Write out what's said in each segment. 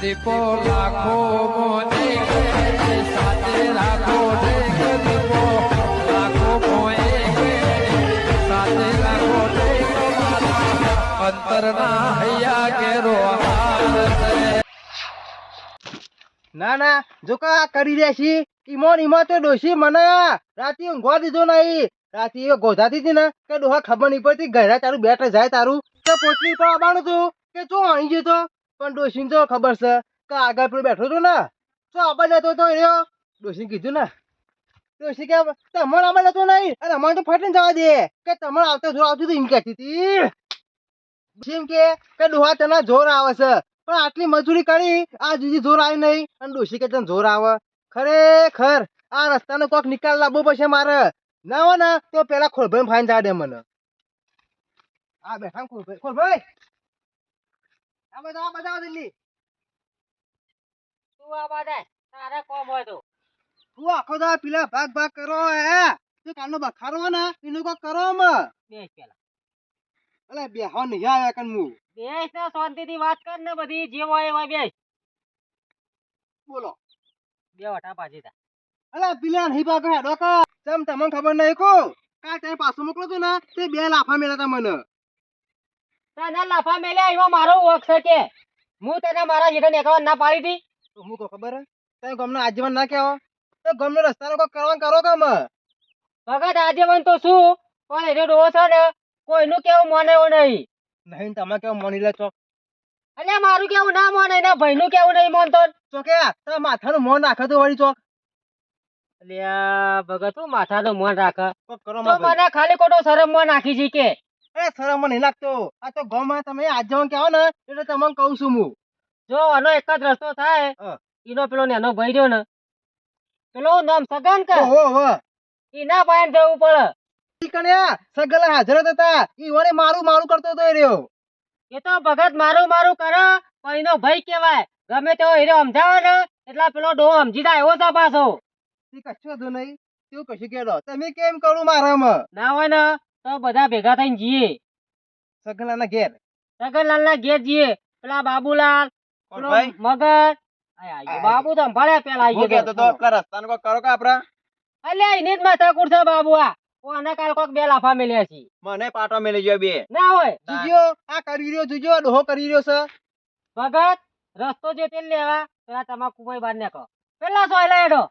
દીપો લાખો મોને સાથે રાખો દીપો, લાખો મોએ કેરો ના ના, જો કા કરી રહ્યા છી ઈમોન ઈમો તો ડોશી મને રાતે ઊંઘવા દીધો નહીં. રાતે એ ગોધાતી હતી ને, કે ડોહા ખબર નહીં પડતી, ઘરે તારું બેઠ જાય તારું. તો પોટલી પર આવવાનું હતું કે જો અહીં ગયો તો પણ ડોશીને તો ખબર છે કે આગળ પેલો બેઠો હતો ને. તો આબા જતો તો રહ્યો. ડોશીને કીધું ને, ડોશી કે તમારે આબા જતો નહીં અને અમારે તો ફટીને જવા દે. કે તમારે આવતા જોર આવતું એમ કહેતી હતી. જેમ કે ડોહા તને જોર આવે છે. પણ આટલી મજૂરી કરી, આ જુદી જોર આવી નહીં. અને ડોશી કે, તને જોર આવે? ખરેખર, આ રસ્તાનો કોક નિકાલ લાવવો પડશે મારે. ના હોય ને, તો પેલા ખોલભાઈ ફાઈન જવા દે મને. આ બેઠા ખોલભાઈ ખોલભાઈ આ તો આ બધા દિલ્હી. તું આ બાજે તારે કોમ હોય તો. તું આખો દા પેલા ભાગ ભાગ કરો હે. તું કાલનો બખારો હે ને એનું કોક કરો મ બેસ પેલા. અલે બેહો નહીં આવ્યા કન મુ બેસ ને શાંતિથી વાત કર ને બધી જે હોય એમાં બેસ. બોલો. બે વટા પાછી તા અલે પેલા નહીં ભાગ હેડો કા. ચમ તમને ખબર નહીં કો. કાલ તે પાછું મોકલો તું ને તે બે લાફા મેલા તા મને. તને લાફા મેલ્યા એમાં મારો વોક છે કે. હું તને મારા જેઠા નીકળવા ના પાડી હતી? તો હું કહું ખબર હે? ગમનો ગમને આજીવન ના કહેવો? તો ગમનો રસ્તાનો કોઈ કરવાનું કરો કામ ભગત આજીવન તો શું? પણ એને ડોહો છે ને કોઈનું કેવું મને એવું નહીં. નહીં તમે કેવું મની લે છો અલ્યા મારું કેવું ના મને ભાઈ ભાઈનું કેવું નહીં માનતો? ચોકે તમે માથાનું મોન નાખે તો વળી છો અલ્યા ભગત તું માથાનું મોન રાખ? કરો તો મને ખાલી ખોટો શરમમાં નાખી જી કે. એ શરમ નહીં લાગતો. આ તો ગામમાં તમે આજીવન કહો ને એટલે તમને કહું છું હું. જો આનો એક જ રસ્તો થાય એનો પેલો નેનો ભાઈ રહ્યો ને પેલો નામ સગન કે? ઓહો હો એના પાયન જવું પડે. કણ્યા સગલા હાજર હતા. ઈ વળે મારું મારું કરતો એ રહ્યો. એ તો ભગત મારું મારું કરે પણ એનો ભાઈ કેવાય ગમે તેવો હીરો સમજાવે ને એટલા પેલો ડો સમજી જાય એવો છે પાછો. કશું હતું નહીં. તેવું કશું કેડો તમે કેમ કરું મારામાં? ના હોય ને તો બધા ભેગા થઈને જઈએ. સગલાના ઘેર? સગનલાલ ના ઘેર જઈએ. પેલા બાબુલાલ મગર. બાબુ તો સંભાળ્યા પેલા આવી ગયો તો. આપણા રસ્તાનો કોક કરો કે આપડા અલ્યા એને જ માથાકૂટ છે બાબુ આ. કોને કાલ કોક બે લાફા મેલ્યા છે. મને પાટો મેલી ગયો બે. ના હોય. જોજો આ કરી રહ્યો જોજો ડોહો કરી રહ્યો છે? ભગત રસ્તો જે તે લેવા પેલા તમાકુ માં બાર નાખો પેલા સોયલા હેડો.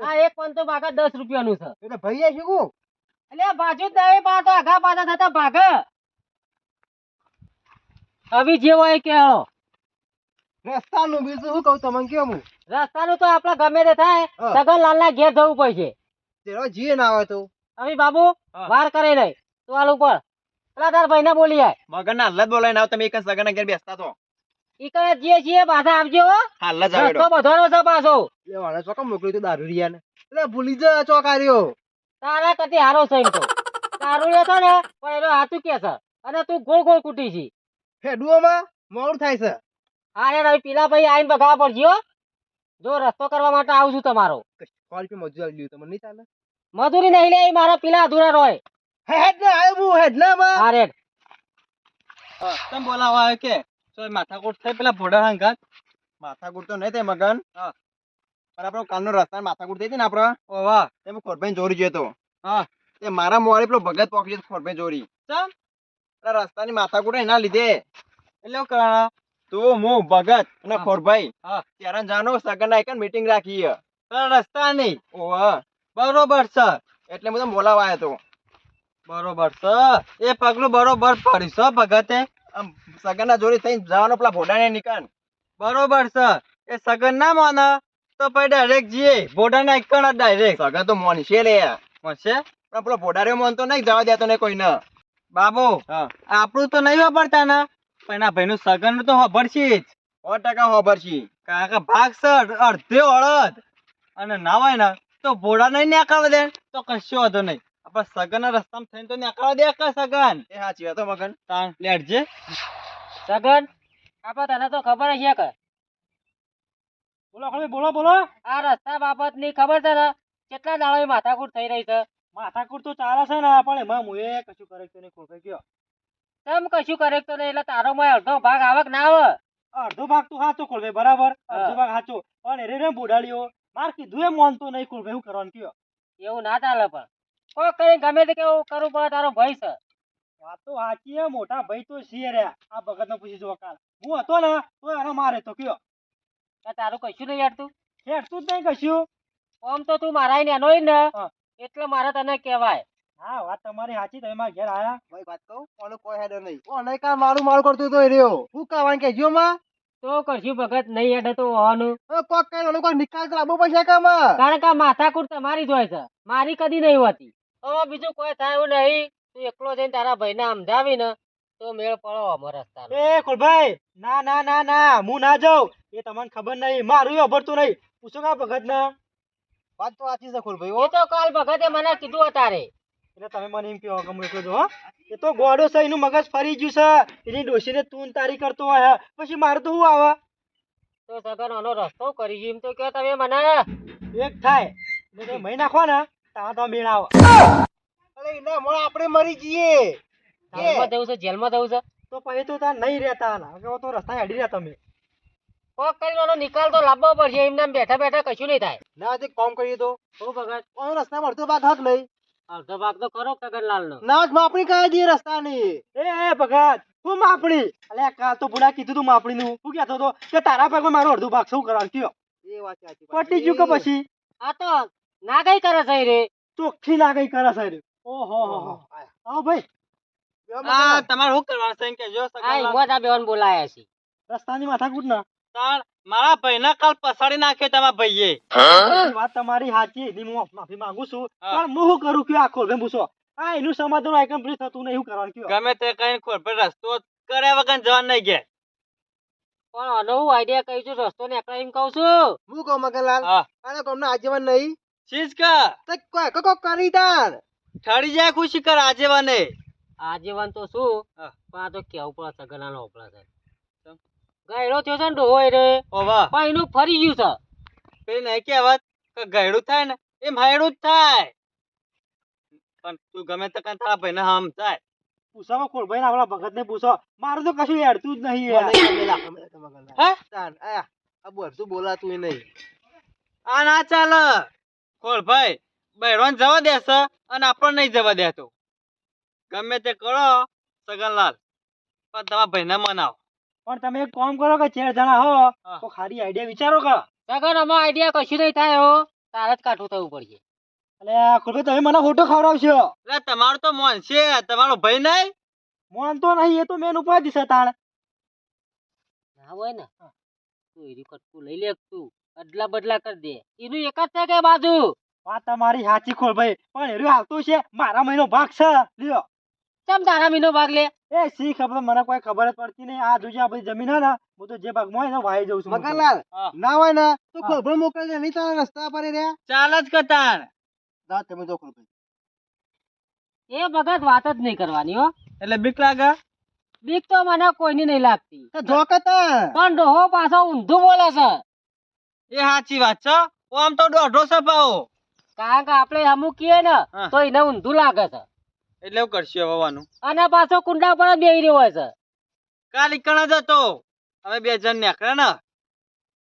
આ એક પંતો તો દસ દસ રૂપિયાનું છે. એટલે ભાઈ શું એટલે બાજુ જ નહીં પાછો આઘા પાછા થતા ભાગ. હવે જે હોય કે રસ્તાનું બીજું શું કહું તમને કેમ હું રસ્તાનું તો આપડે ગમે તે થાય હા. ના ઘેર જવું પડશે. તેરો જીએ ના આવે તો? હવે બાબુ વાર કરે નહીં તું આલ ઉપર. પેલા તાર ભાઈ ને બોલી જાય મગન ના હલ્લત બોલાવીને આવ તમે એક ઘેર બેસતા તો. પાછા આવજો હો. હાલ જ આવેડો રસ્તો બધોનો છે પાછો. એટલે વાળા ચોકા મોકલ્યું તો દારૂ રિયા ને એટલે ભૂલી જા ચોક આર્યો તારા કરતી હારો છે એમ તો. તારું એ છે ને પણ એનો હાથું કે છે. અને તું ગોળ ગોળ કૂટી છે. હેડુઓમાં મોડું થાય છે. અરે રવિ પેલા ભાઈ આઈને બગાવા પડજો જો રસ્તો કરવા માટે આવું છું તમારો. કોલ પે મજૂર આવી ગયું? તમને નહીં ચાલે? મજૂરી નહીં લે મારા પેલા અધૂરા રોય. હેડ ને આવ્યો હું હેડ. ને માં રેડ તમે બોલાવા આવ્યો કે? તો માથાકૂટ થઈ પેલા ભોડા હંગાત માથાકૂટ તો નહીં થાય મગન. હા. પણ આપણો કાલનો રસ્તા માથાકૂટ થઈ હતી ને આપડે ખોરભાઈ ચોરી ગયો હા તે. મારા મોડે પેલો ભગત પોકી જતો ખોરભાઈ ચોરી રસ્તાની માથાકૂટ એના લીધે. એટલે તું હું ભગત અને ખોરભાઈ ત્યારે જાનો સગન એક મીટિંગ રાખી રસ્તા નહીં ઓવા બરોબર છે. એટલે હું તને બોલાવા આવ્યો તો. બરોબર છે. એ પગલું બરોબર પડી છે ભગતે. સગનના જોડે થઈને જવાનો પેલા ભોડાને નીકળ બરોબર છે. એ સગન ના માને. તો પછી ડાયરેક્ટ જઈએ. ભોડાના એકણ જ ડાયરેક્ટ સગા તો મોનશે લે. મોનશે પણ પેલો ભોડારે મોનતો નહીં જવા દેતો ને કોઈને. બાબુ આપણું તો નહીં વાપરતા ને. પણ એના ભાઈનું સગન તો ખબરશે જ. સો ટકા ખબરશે કારણ કે ભાગ સર અડધે અડધ અને ના હોય ને તો ભોડા નહીં નીકળવા દે. તો કશો વાંધો નહીં. આપણે સગન ના રસ્તામાં થઈને તો નીકળવા દે કે સગન. એ સાચી વાત મગન. તાણ લેટજે સગન આપણે તને તો ખબર છે કે બોલો ખબર બોલો બોલો. આ રસ્તા બાબતની ખબર છે ને? કેટલા દાડા માથાકૂટ થઈ રહી છે? માથાકૂટ તો ચાલે છે ને પણ એમાં મુએ કશું કરે તો નહીં ખોટે ગયો. તમ કશું કરે તો નહીં? એટલે તારો મય અડધો ભાગ આવક ના આવે. અડધો ભાગ તો સાચો ખોલવે બરાબર? અડધો ભાગ સાચો. પણ એરે રે બોડાળીઓ માર કીધું એ મોનતો નહીં ખોલવે એવું કરવાનું કયો? એવું ના ચાલે પણ. કોઈ કઈ ગમે તે કેવું કરવું પડે તારો ભાઈ છે. વાત તો સાચી મોટા ભાઈ તો છીએ રહ્યા આ ભગત પૂછી જો કાલ. હું હતો ને તો એનો મારે તો કયો? તારું કશું નહીં હેડતું હેડતું જ નહીં કશું. આમ તો તું મારા નેનો ને. એટલે મારે તને કહેવાય. હા વાત તમારી સાચી તમે મારા ઘેર આયા. ભાઈ વાત કહું? કોનો કોઈ હેડો નહીં. કોને કા મારું મારું કરતું તો રહ્યો? હું કાવાન કેજો માં? તો કશું ભગત નહીં હેડે તો હોવાનું હવે કોક કઈ ઓલો કોક નિકાલ તો લાવવો પડશે કે માં કારણ કે આ માથાકૂટ તમારી જ હોય છે. મારી કદી નહીં હોતી. હવે બીજું કોઈ થાય એવું નહીં. તું એકલો જઈને તારા ભાઈને સમજાવી ને તો મેળ પડો અમારો રસ્તાનો એ ખોલભાઈ ના ના ના ના હું ના જાઉં. એ તમને ખબર નહીં મારું અભરતું નહીં. પૂછો કા ભગત ને વાત તો આથી છે કુલભાઈ એ તો કાલ ભગતે મને કીધું તારે એટલે તમે મને એમ કહો કે હું એકલો હો. એ તો ગોડો છે એનું મગજ ફરી ગયું છે. એની ડોશીને તું તારી કરતો હોય પછી મારે તો શું આવે? તો સગન આનો રસ્તો કરી એમ તો કયો તમે મને. એક થાય. મહી નાખો ને તારા તો મેળ આવે. અરે એના મોડા આપણે મરી જઈએ. જેલમાં જવું છે જેલમાં જવું છે? તો પછી તો ત્યાં નહીં રહેતા હવે તો રસ્તા હેડી રહ્યા તમે. કોક કરીને નિકાલ તો લાવવો પડશે એમને એમ બેઠા બેઠા કશું નહીં થાય. ના તે કરી કરીએ તો. હું ભગત કોનો રસ્તા મળતો ભાગ હક નહીં અડધો ભાગ તો કરો કગનલાલ નો ના જ માપણી કરાવી દઈએ રસ્તાની. એ એ ભગત હું માપણી? અલે કાલ તો બુડા કીધું તું માપણી નું હું કહેતો તો કે તારા ભાગમાં મારો અડધો ભાગ શું કરવાનું? કયો? એ વાત સાચી પટી ગયું કે પછી? આ તો ના કઈ કરે છે રે. ચોખ્ખી ના કઈ કરે રે. ઓહો હો હો. આવો ભાઈ. આ તમારે શું કરવાનું છે? એમ કહેજો આ સગનલાલ. હિંમત બોલાયા છે. રસ્તાની માથાકૂટ ના. તાણ મારા ભાઈના કાલ પસાડી નાખ્યો તમારા ભાઈએ. વાત તમારી સાચી. એની હું માફી માંગુ છું. પણ હું શું કરું કયો આખો ભેમ પૂછો? આ એનું સમાધાન આઈકન પ્લીઝ થતું નહીં શું કરવાનું કયો? ગમે તે કઈ ખોરપર રસ્તો કર્યા વગર જવાનું નહીં ગયા. પણ આનો હું આઈડિયા કહી છું રસ્તો નીકળે એમ કહું છું. હું કહું મગનલાલ? આને કોમનો આજીવન નહીં? શીશ કા. તો કોઈ કોક કરી તાર. ઠરી જાય ખુશી કર આજે વાને આજીવન તો શું? પણ આ તો કેવું પડે ગણા નો છે. ચમ. ગાયડો થયો છે ને ડોહો એ રે. ઓ વાહ. પણ એનું ફરી ગયું છે. પેલી નહીં કહેવત કે ગયડું થાય ને એમ માયડું જ થાય. પણ તું ગમે તે કઈ તારા ભાઈને હમ થાય. પૂછો ખોલભાઈ ને આપણા ભગત ને પૂછો. મારું તો કશું હેડતું જ નહીં આ બોલતું બોલાતું નહીં. આ ના ચાલે. ખોલ ભાઈ. બૈરોન જવા દેશે અને આપણને નહીં જવા દેતો. ગમે તે કરો સગનલાલ પણ તમારા ભાઈને મનાવો પણ તમે એક કામ કરો કે ચાર જણા હો તો ખાલી આઈડિયા વિચારો કે સગન આમાં આઈડિયા કશું નહીં થાય હો. તારે જ કાઠું થવું પડશે. એટલે ખોલભાઈ તમે મને ખોટો ખવડાવશો. એટલે તમારું તો મોન છે તમારો ભાઈ નહીં? મોન તો નહીં એ તો મેન ઉપાધિ છે તાણ. ના હોય ને. તું એરી કટકું લઈ લે તું અદલા બદલા કરી દે. એનું એક જ છે કે બાજુ? વાત તમારી સાચી ખોલભાઈ પણ એરું આવતું છે મારા મહિનો ભાગ છે. લ્યો. ચમ તારા મીનો ભાગ લે? એ સી ખબર? મને કોઈ ખબર જ પડતી નહીં. આ જોજે આ બધી જમીન હે ને હું તો જે ભાગમાં હોય ને વાઈ જઉં છું હા. ના હોય ને તો ખબર મોકલજે નહીં તારા રસ્તા પર રહ્યા. ચાલ જ કતાર. દા તમે જો ખોભળ એ ભગત વાત જ નહીં કરવાની હો. એટલે બીક લાગે? બીક તો મને કોઈની નહીં લાગતી. તો જો કતાર. તાર પણ ડોહો પાછો ઊંધું બોલે છે. એ સાચી વાત છે. ઓમ આમ તો દોઢો સપાવો. કારણ કે આપણે અમુક કીએ ને. તો એને ઊંધું લાગે છે. એટલે એવું કરશું હવે અને પાછો કુંડા પર જ બેહી રહ્યો હોય છે. કાલ ઈકણ જ હતો. અમે બે જણ નીકળ્યા ને.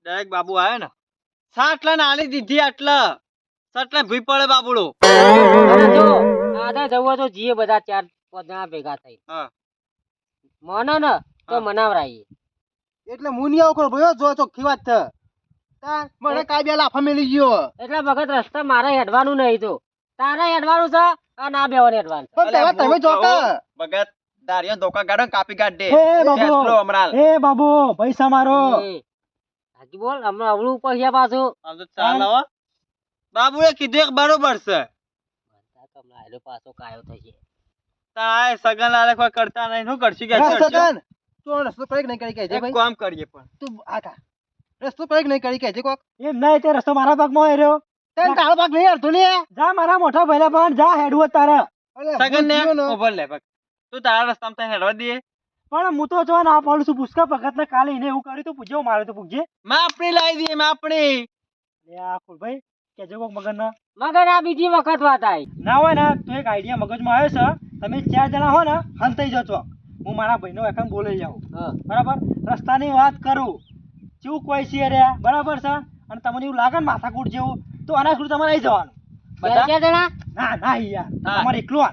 ડાયરેક્ટ બાબુ આવે ને. સાટલા ને આલી દીધી આટલા. સાટલા ભૂઈ પડે બાબુડો. જો આધા જવું તો જીએ બધા ચાર પાંચ જણા ભેગા થઈ. હા. મનો ને તો મનાવરાઈએ. એટલે મુનિયા ઉપર ભયો? જો તો વાત છે. તાર મને કાઈ બે લાફા મેલી ગયો. એટલે વખત રસ્તા મારે હેડવાનું નહીં તો. તારે એડવાનું છે? અને આ બેવાને હેડવાનું છે. પણ તેવા તમે જો કે કહું, ભગત દારિયો ધોકા કાઢો કાપી કાઢ દે એ બાબુ. અમરાલ હમણાં. એ બાબુ પૈસા મારો. એ, હાજી બોલ હમણાં અવળું પૈસા પાછું. આમ તો ચાલ હો બાબુએ કીધું એક બરોબર છે. એનો પાછો કાયો થશે. તાય સગન લાલે કોઈ કરતા નહીં. શું કરશું? કે સગન. તું રસ્તો કરી કે નહીં કરી કે જે ભાઈ. કામ કરીએ પણ. તું આકા રસ્તો કરી નહીં કરી કહેજે કોક. એમ નહીં તે રસ્તો મારા ભાગમાં આવ્યો તને તારો પાક નહીં હરતો લે જા મારા મોટા ભાઈલા પણ જા હેડવું તારે સગન ને. ઉભર લે પાક તું તારા રસ્તામાં તને હેડવા દે. પણ હું તો જો ના પાડું છું પુષ્કા ભગત ને કાલે એને એવું કર્યું તો પૂજ્યો મારે તો પૂછજે. આપણી લાવી દઈએ માપણી. લે આ ભાઈ કેજો કોક મગન ના મગર આ બીજી વખત વાત આવી ના હોય ને તો એક આઈડિયા મગજમાં આવ્યો છે. તમે ચાર જણા હો ને હંતાઈ જજો. હું મારા ભાઈનો એકન બોલાઈ જાઉં બરાબર? રસ્તાની વાત કરું. કેવું કોઈ છે રે બરાબર છે? અને તમને એવું લાગે ને માથાકૂટ જેવું તો આના સુધી તમારે આવી જવાનું. બધા? ક્યાં જણા ના ના યાર. તમારે એકલો આ.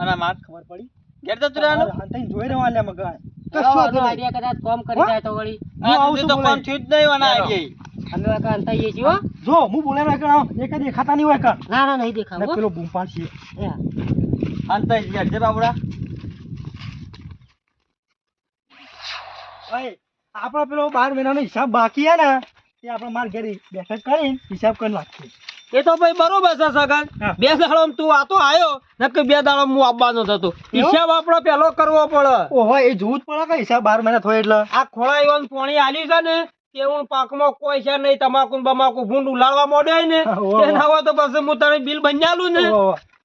અને માત ખબર પડી? ઘેર જતું રહેવાનું? અંતઈને જોઈ રહેવા લે મગર. કશો વાંધો આઈડિયા કદાચ કોમ કરી જાય તો વળી. હું આવું તો બોલાય. થયું જ નહીં વાના આઈડિયા અમે કાં અંતાઈએ છીએ જો હું બોલાય એકણ એક દેખાતા નહીં હોય કણ ના ના નહીં દેખાવ પેલો બૂમ પાડશે એ, ઘેર છે બાબુડા ભાઈ આપણો પેલો બાર મહિનાનો હિસાબ બાકી હે ને. તે આપણે માર ઘેરી બેઠક કરીને હિસાબ કરી નાખીએ. એ તો ભાઈ બરોબર છે સગન. બે દાડો તું આ તો આવ્યો નકર બે દાડો હું આવવાનો હતો. હિસાબ આપણો પેલો કરવો પડે. ઓહો એ જોવું જ પડે કે હિસાબ બાર મહિના થયો એટલે? આ ખોળા એવાનું પાણી આલી છે ને કે હું પાકમાં કોઈ છે નહીં તમાકુ બમાકુ ભૂંડ ઉલાડવા મોડે ને હા, વાહ, તે ના હોય તો પછી હું તને બિલ બંધાલું ને.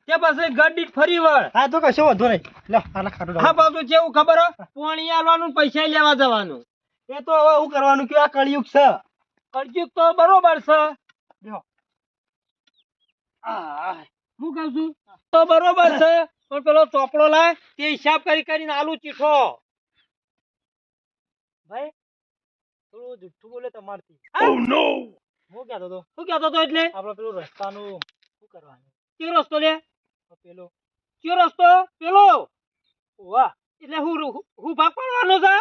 તે પછી ગડી ફરી વળ. હા તો કશો વધુ નહીં. લે આના ખાટું હા પાછું જેવું ખબર હે? પાણી આલવાનું પૈસા લેવા જવાનું. એ તો હવે શું કરવાનું કે આ કળિયુગ છે. કરજુક તો બરોબર છે. હું કઉ છું તો બરોબર છે પણ પેલો ચોપડો લાય તે હિસાબ કરી કરીને આલુ ચીઠો. ભાઈ થોડું જુઠ્ઠું બોલે તમારથી. હું કહેતો હતો શું કહેતો તો એટલે? આપણે પેલું રસ્તાનું શું કરવાનું? કયો રસ્તો લે? પેલો. કયો રસ્તો? પેલો? વાહ એટલે હું હું- હું ભાગ પાડવાનો છે?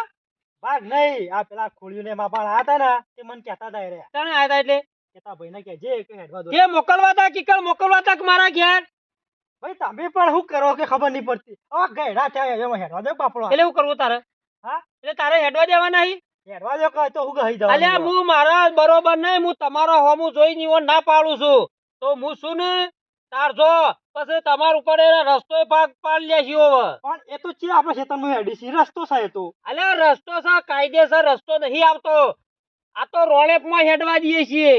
ભાગ નહીં આ પેલા ખોળીઓને માપા આયા હતા ને તે મને કહેતા હતા રે તને આયા એટલે? કેતા ભાઈને કહેજે કે હેડવા દો. તે મોકલવા તા કિકર મોકલવા તા મારા ઘેર? ભાઈ તમે પણ શું કરો કે ખબર નહીં પડતી. હવે ગયડા થયા એમાં હેડવા દો બાપડો. એટલે હું કરવું તારે? હા? એટલે તારે હેડવા દેવા નહીં? હેડવા દો કહે તો હું દઉં અલ્યા હું મારા બરોબર નહીં હું તમારો હોમું જોઈ ની ના પાડું છું. તો હું શું ને? તાર જો પછી તમાર ઉપર એને રસ્તો ભાગ પાડી લેશી છે હવે. પણ એ તો છે આપણે ખેતરનું હેડી છે રસ્તો છે એ તો. અલ્યા રસ્તો છે કાયદેસર રસ્તો નહીં આવતો. આ તો રોડેપમાં હેડવા દઈએ છીએ.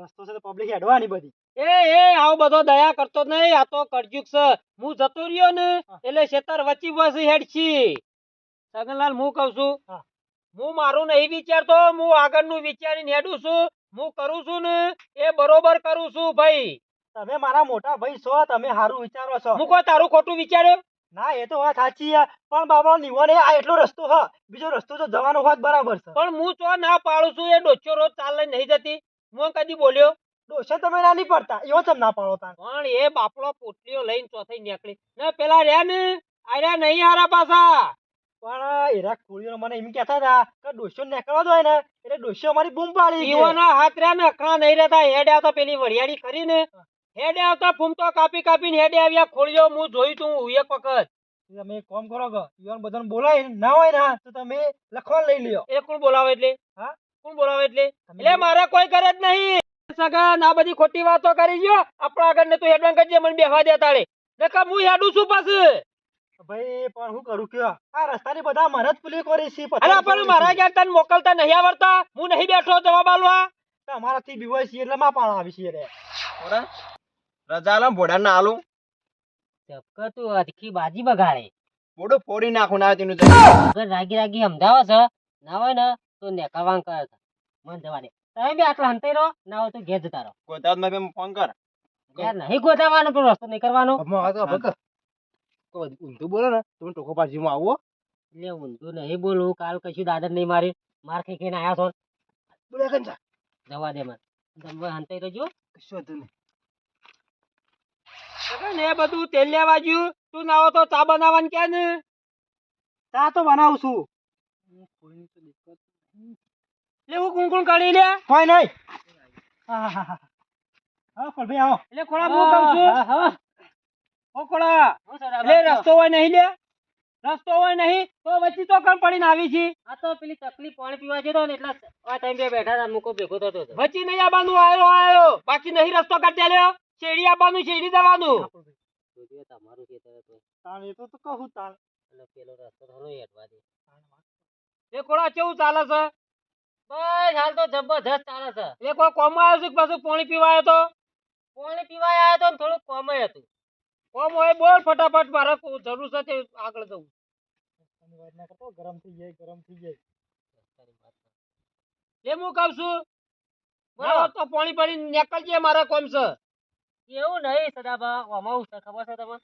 રસ્તો છે તો પબ્લિક હેડવાની બધી. એ એ આવો બધો દયા કરતો નહીં આ તો કરજુક છે. હું જતો રહ્યો ને એટલે ખેતર વચ્ચે વસી હેડછી સગનલાલ હું કહું છું હું મારું નહીં વિચારતો હું આગળનું વિચારીને હેડું છું. હું કરું છું ને એ બરોબર કરું છું ભાઈ. તમે મારા મોટા ભાઈ છો તમે સારું વિચારો છો. હું કોઈ તારું ખોટું વિચાર્યો ના એ તો વાત સાચી છે પણ બાબા નિવાને આ એટલો રસ્તો હ બીજો રસ્તો તો જવાનો હોત બરાબર છે. પણ હું તો ના પાડું છું એ ડોચો રોજ ચાલે નહીં જતી. હું કદી બોલ્યો? ડોસે તમે ના નહીં પડતા એવો ચમ ના પાડો તા પણ એ બાપડો પોટલીઓ લઈને ચોથી નીકળી. ને પેલા રહ્યા ને આર્યા નહીં હારા પાછા. પણ એરા કોળીઓ મને એમ કહેતા હતા કે ડોસ્યો નીકળવા દો ને એટલે ડોસ્યો મારી બૂમ પાડી. ઈવોના હાથ રહ્યા ને અખણા નહીં રહેતા હેડે આવતા પેલી વરિયાળી કરીને હેડે આવતા ફૂમતો કાપી કાપીને હેડે આવ્યા ખોળ્યો હું જોયું તું એક વખત. તમે એક કામ કરો કે યુવાન બધાને બોલાય ના હોય ને તો તમે લખવા લઈ લ્યો. એ કોણ બોલાવે એટલે? હા? કોણ બોલાવે એટલે? એટલે મારે કોઈ કરે જ નહીં. સગા ના બધી ખોટી વાતો કરી ગયો. આપણા આગળ ને તું હેડવાન કરજે મને બેહવા દે તાળે. નકર હું હેડું છું પાછું. ભાઈ પણ હું કરું કે આ રસ્તાની બધા મને જ પેલી કરી છે અરે પણ મારા. ઘેર તને મોકલતા નહીં આવડતા. હું નહીં બેઠો જવાબ આલવા. તમારાથી બીવાય છે એટલે માં પાણી આવી છે રે. ઓરા રજા લો ભોડા ના આલું. ચપક તું અધકી બાજી બગાડે. બોડો ફોડી નાખું ના તેનું અગર રાગી રાગી સમજાવો છે? ના હોય ને તો નેકાવાન કર મન જવા દે. તમે બી આટલા હંતે રહો ના હોય તો ઘેર જતા રહો. ગોતાવતમાં ફોન કર. યાર નહીં ગોતાવાનો પણ રસ્તો નહીં કરવાનો. તો. ઊંધું બોલો ને તમે ટોકો પાછી આવો એટલે ઊંધું નહીં બોલું કાલ કશું દાદર નહીં મારી માર ખાઈ ખાઈને આયા છો. બોલે જવા દે મને. તમે હંતે રહેજો કશું હતું નહીં. એ બધું તેલ લેવા જ્યું તું ના હોય તો ચા બનાવવાનું કે ને? ચા તો બનાવું છું એટલે હું કુણ કુણ કાઢી લે. કોઈ નહીં. હા હા હા હા. ભાઈ આવો. એટલે ખોળા હું કહું છું. હા, હા. ઓ ખોળા. હું સર આ એટલે બાજુ. રસ્તો હોય નહીં લે. રસ્તો હોય નહીં તો વચ્ચે તો કણ પડીને આવી છે. આ તો પેલી તકલીફ પાણી પીવા જતો ને એટલે આ ટાઈમ બે બેઠા હતા મૂકો ભેગો થતો હતો. વચ્ચે નહીં આવવાનું આયો આયો. બાકી નહીં રસ્તો કાઢી લ્યો શેરડી આવવાનું શેરડી જવાનું તમારું ખેતર તાણ એ તો તો કહું તાણ અને પેલો રસ્તો થોડો હેઠવા દે. એ ખોળા કેવું ચાલે છે? બસ હાલ તો જબરજસ્ત ચાલે છે. એ કોઈ કોમ આવ્યો છે પાછું પાણી પીવાયો તો? પાણી પીવાય આવ્યો તો ને થોડુંક કોમ હતું. કોમ હોય બોલ ફટાફટ મારે જરૂર છે તે આગળ જવું. તમે વાત ના કરતો ગરમ થઈ જાય ગરમ થઈ જાય. એ હું કહું છું? બરાબર તો પાણી પડી નીકળજે મારા કોમ છે. એવું નહીં સદાભા આમાં હું છે ખબર છે તમને?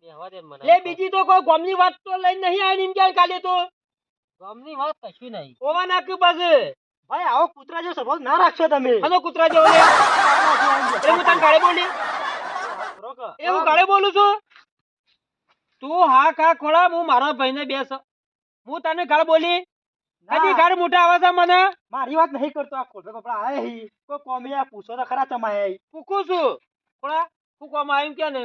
બેહવા દે મને. લે બીજી તો કોઈ ગોમની વાત તો લઈને નહીં આવી એમ ક્યાં કાલે તો. ગોમની વાત કશું નહીં. ઓવા નાખ્યું પાસે ભાઈ આવો કૂતરા જેવો સ્વભાવ ના રાખશો તમે. હલો કૂતરા જેવો લે. હું તને ગાળે બોલી. એવું એ હું ગાળે બોલું છું. તું હા ખા ખોળા હું મારા ભાઈને બેસ. હું તને ગાળ બોલી. કદી ઘર મોટા આવે છે મને. મારી વાત નહીં કરતો આ ખોટો કપડા આય હી. કોઈ કોમી પૂછો તો ખરા તમારે હી. કૂકું છું. ખોળા કોમ આવ્યું કે ને?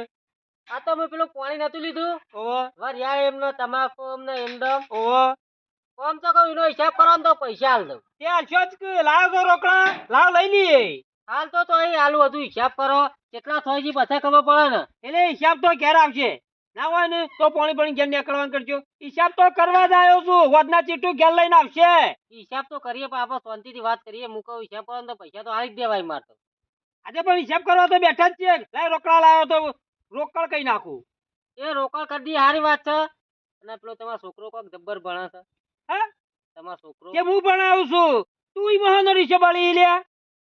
આ તો મેં પેલું પાણી નતું લીધું. ઓવો વરિયા એમનો તમાકુ એમનો એમડમ. ઓવો કોમ તો કહું એનો હિસાબ કરો ને તો પૈસા હાલ દઉં. તે હાલશો જ કે? લાવ તો રોકડા. લાવ લઈ લઈએ. હાલ તો તો અહીં હાલું હતું હિસાબ કરો. કેટલા થાય છે પછી ખબર પડે ને. એટલે હિસાબ તો ઘેર આવશે. ના હોય ને તો પાણી પાણી ઘેર નીકળવાનું કરજો. હિસાબ તો કરવા જ આવ્યો છું. વધના ચીટું ઘેર લઈને આવશે. હિસાબ તો કરીએ પણ આપણે શાંતિથી વાત કરીએ. હું કહું હિસાબ કરો તો પૈસા તો આવી જ દેવાય મારે તો. આજે પણ હિસાબ કરવા તો બેઠા જ છે. લાય રોકડા લાવ્યો તો રોકડ કઈ નાખું? એ રોકડ કરી દી સારી વાત છે. અને પેલો તમારો છોકરો કોક જબ્બર ભણે છે. હા? તમારો છોકરો કે હું ભણાવું છું? તું ઈ મહાન હિસાબ બળી લ્યા.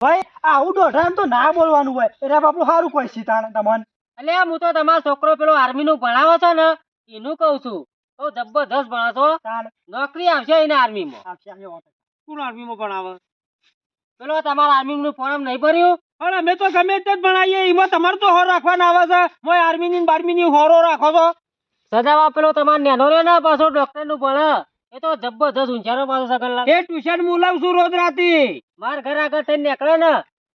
ભાઈ આવું દોઢામ તો ના બોલવાનું હોય. એટલે આપણું સારું કોઈ સીતાણ તમને એટલે હું તો તમારો છોકરો પેલો આર્મી નું ભણાવો છો ને એનું કહું છું. તો જબરદસ્ત ભણાવશો નોકરી આવશે એને આર્મી માં આપશે આમ એવો. કોણ ભણાવે? પેલો તમારા આર્મી નું ફોર્મ નહીં ભર્યું? પણ અમે તો ગમે તે જ ભણાવીએ એમાં તમારે તો હોર રાખવાના આવે છે. મોય આર્મી ની બારમી ની હોરો રાખો છો. સદાવા પેલો તમારે નેનો રે ને પાછો ડોક્ટરનું ભણે. એ તો જબરદસ્ત ઊંચારો પાછો સગલ એ ટ્યુશન હું લાવું છું રોજ રાતી. માર ઘર આગળ થઈને નીકળે ને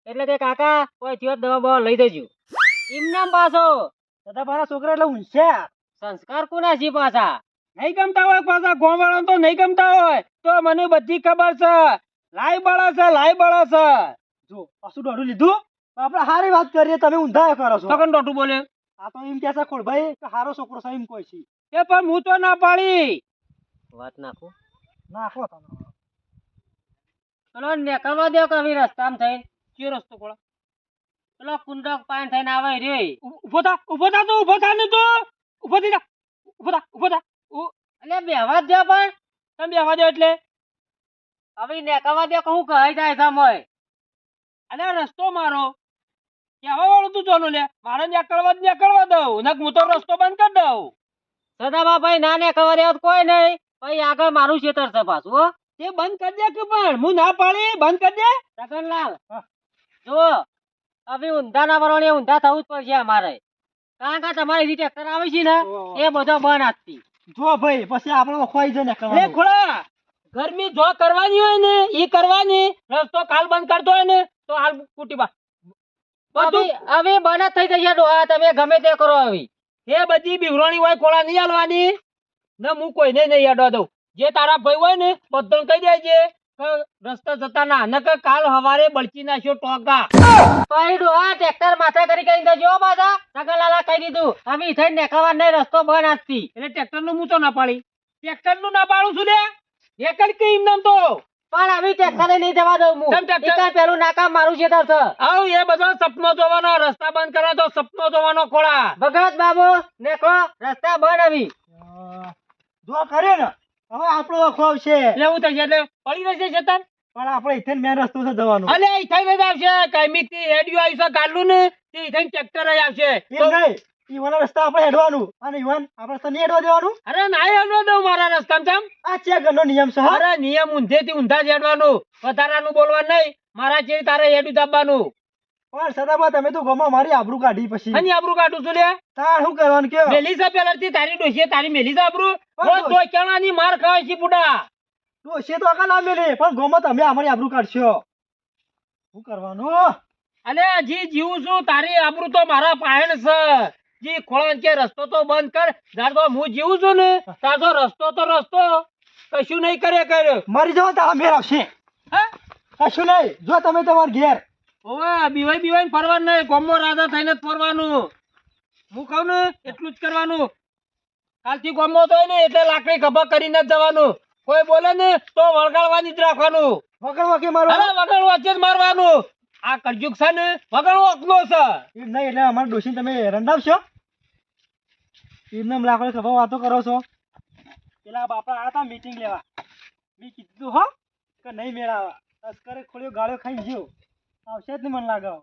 એટલે કે કાકા કોઈ થયો દવા બવા લઈ દેજો. એમનામ પાછો. દાદા મારા છોકરા એટલે ઊંઘ્યા. સંસ્કાર કોના છે પાછા? નહીં ગમતા હોય પાછા ગોવાળા તો નહીં ગમતા હોય. તો મને બધી ખબર છે. લાઈ બળા છે લાઈ બળા છે. જો પાછું ડોડું લીધું. આપણે સારી વાત કરીએ તમે ઊંધા કરો છો. સગન ડોટું બોલે. આ તો એમ કે છે ખોડભાઈ કે હારો છોકરો છે એમ કોઈ છે. એ પણ હું તો ના પાડી. વાત નાખો. નાખો તમે. ચલો નીકળવા દો કે આવી રસ્તામાં થઈને કયો રસ્તો કોળા પેલો કુંડક પાણી થઈને આવે રે. ઊભો થા ઊભો થા તો ઊભો થા ને તો. ઊભો થઈ જા ઊભો થા ઊભો થા. અલે બેહવા દે પણ. તમે બેહવા દે એટલે? હવે નીકળવા દે કે હું કહી જાય સમય આ રસ્તો મારો. કેવા વાળું તું જોનું લે. મારે નીકળવા જ નીકળવા દઉં. નક હું તો રસ્તો બંધ કરી દઉં. સદાબા ભાઈ ના નીકળવા દેવા તો કોઈ નહીં. ભાઈ આગળ મારું ખેતર છે પાછું હો. તે બંધ કરી દે કે પણ? હું ના પાડી બંધ કરી દે. રગનલાલ હા. હવે ઊંધા ના વરણે ઊંધા થવું જ પડશે અમારે. કારણ કે તમારી જે ટ્રેક્ટર આવે છે ને એ બધો બંધ આપતી. જો ભાઈ પછી આપણે ખોઈ જાય ને લે ખોળા ગરમી જો કરવાની હોય ને એ કરવાની રસ્તો કાલ બંધ કરતો હોય ને તો હાલ કુટી બા. બધું હવે બંધ થઈ જશે ડોહા તમે ગમે તે કરો હવે. એ બધી બીવરાણી હોય ખોળા નહીં હાલવાની. ને હું કોઈને નહીં અડવા દઉં. જે તારા ભાઈ હોય ને બધાને કહી દેજે. રસ્તા જતા ના. નકર કાલ હવારે બળચી નાખ્યો ટોકા ભાઈ આ ટ્રેક્ટર માથા કરી કરીને જો પાછા. લાલા કહી દીધું હવે થઈ નીકળવા નહીં રસ્તો બંધ આજથી. એટલે ટ્રેક્ટરનું હું તો ના પાડી. ટ્રેક્ટરનું ના પાડું છું લે. એકડ કે એમ નામ તો? પણ આવી ટ્રેક્ટર નહીં જવા દઉં હું. ટ્રેક્ટર પેલું નાકામ મારું છે છે આવ એ બધો સપનો જોવાનો રસ્તા બંધ કરે તો સપનો જોવાનો ખોળા. ભગત બાબુ નેખો રસ્તા બંધ આવી. જો કરે ને હવે આપણો ખોવ છે એટલે હું થશે એટલે પડી રહેશે શેતાન? પણ આપણે ઇથેન મેન રસ્તો છે જવાનું. અલે ઈ થઈને જ આવશે. કઈમિકથી હેડિયો આવશે કાલુ ને તે ઈ ટ્રેક્ટર જ આવશે. એમ નહીં ઈવાના રસ્તા આપણે હેડવાનું. અને ઈવાન આપણે રસ્તા નહીં હેડવા દેવાનું. અરે ના હેડવા દઉં મારા રસ્તામાં ચમ. આ ચેક ઘરનો નિયમ છે અરે નિયમ ઊંધેથી ઊંધા જ હેડવાનું. વધારાનું બોલવાનું નહીં. મારા જેવી તારે હેડું દાબવાનું પણ તમે તો ગમો મારી આબરૂ કાઢી પછી. અને આબરૂ કાઢું છું લે. તાર શું કરવાનું કેવો મેલી છે પેલાથી તારી ડોશીએ તારી મેલી છે આબરૂ રોજ ડોશી- માર ખાવા છે બુડા. ડોશી તો અકા ના મેલે. પણ ગમો તમે અમારી આબરૂ કાઢશો. શું કરવાનું? અલે હજી જીવું છું. તારી આબરૂ તો મારા પાયણ છે. જી ખોળણ કે રસ્તો તો બંધ કર. તો હું જીવું છું ને તાર તો રસ્તો તો રસ્તો. કશું નહીં કરે કર્યો. મરી જાવ તો અમે આવશે. હા? કશું નહીં. જો તમે તમાર ઘેર ઓવે બીવાય બીવાય ફરવાનું નહીં. ગોમો રાજા થઈને જ ફરવાનું. હું કહું ને એટલું જ કરવાનું. કાલથી ગોમો તો ને એટલે લાકડી ખભા કરીને જ જવાનું. કોઈ બોલે ને તો વળગાડવાની જ રાખવાનું. વગર વગે મારો વગર વચ્ચે જ મારવાનું. આ કરજુક છે ને વગર વખલો છે. નહીં એટલે અમારા ડોશી તમે રંડાવશો એમને લાકડી ખભા વાતો કરો છો? પેલા બાપા આ હતા મીટિંગ લેવા. મેં કીધું હો કે નહીં મેળાવા. તસ્કરે ખોલ્યો ગાળો ખાઈ ગયો. આવશે જ નહીં મને લાગે.